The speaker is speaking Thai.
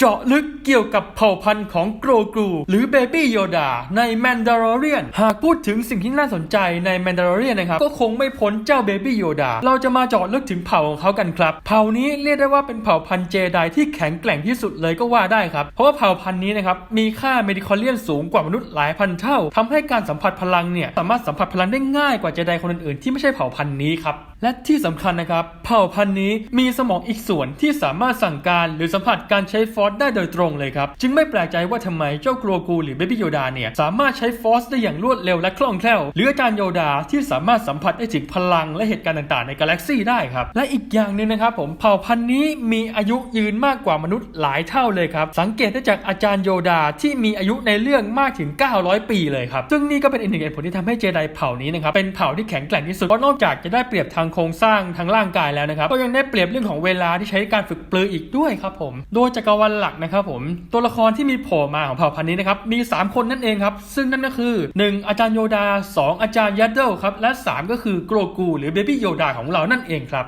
เจาะลึกเกี่ยวกับเผ่าพันธุ์ของโกรกูหรือเบบี้โยดาในแมนดาร์เรียนหากพูดถึงสิ่งที่น่าสนใจในแมนดาร์เรียนนะครับ ก็คงไม่พ้นเจ้าเบบี้โยดาเราจะมาเจาะลึกถึงเผ่าของเขากันครับ เผ่านี้เรียกได้ว่าเป็นเผ่าพันธุ์เจไดที่แข็งแกร่งที่สุดเลยก็ว่าได้ครับ เพราะว่าเผ่าพันธุ์นี้นะครับมีค่าเมดิคอเลียนสูงกว่ามนุษย์หลายพันเท่าทำให้การสัมผัสพลังเนี่ยสามารถสัมผัสพลังได้ง่ายกว่าเจไดคนอื่นๆที่ไม่ใช่เผ่าพันธุ์นี้ครับและที่สำคัญนะครับ เผ่าพันธุ์นี้มีสมองอีกส่วนที่สามารถสั่งการหรือสัมผัสการใช้ฟอสได้โดยตรงเลยครับ จึงไม่แปลกใจว่าทำไมเจ้าโกรกูหรือเบบี้โยดาเนี่ย สามารถใช้ฟอสได้อย่างรวดเร็วและคล่องแคล่ว หรืออาจารย์โยดาที่สามารถสัมผัสได้ถึงพลังและเหตุการณ์ต่างๆในกาแล็กซี่ได้ครับ และอีกอย่างหนึ่งนะครับผมเผ่าพันธุ์นี้มีอายุยืนมากกว่ามนุษย์หลายเท่าเลยครับสังเกตได้จากอาจารย์โยดาที่มีอายุในเรื่องมากถึง 900 ปีเลยครับซึ่งนี่ก็เป็นอีกหนึ่งเหตุผลที่ทำให้เจไดเผ่านี้นะครับเป็นเผ่าที่แข็งแกร่งที่สุดเพราะนอกจากจะได้เปรียบทางโครงสร้างทางร่างกายแล้วนะครับก็ยังได้เปรียบเรื่องของเวลาที่ใช้การฝึกปลืออีกด้วยครับผม โดยจักรวาลหลักนะครับผม ตัวละครที่มีโผล่มาของเผ่าพันธุ์นี้นะครับมี 3 คนนั่นเองครับ ซึ่งนั่นก็คือ 1 อาจารย์โยดา 2 อาจารย์ยัดเดิลครับและ 3 ก็คือโกรกูหรือเบบี้โยดาของเรานั่นเองครับ